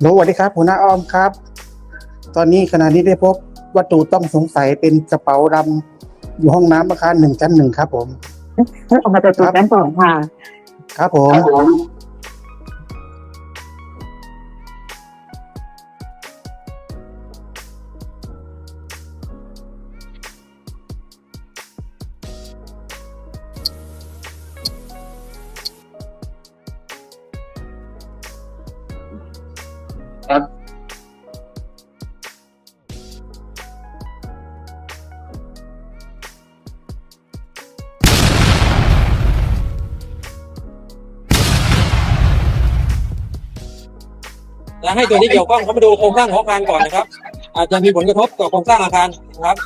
โหลสวัสดีครับหัวหน้าอ้อมครับ ตอนนี้ขณะนี้ได้พบวัตถุต้องสงสัยเป็นกระเป๋าดำอยู่ห้องน้ำอาคารหนึ่งชั้นหนึ่งครับ ผมเพิ่งออกมาจากจุดนั้นก่อนค่ะ ครับผม และให้ตัวนี้เกี่ยวข้องเขามาดูโครงสร้างของอาคารก่อนนะครับ อาจจะมีผลกระทบต่อโครงสร้างอาคารนะครับ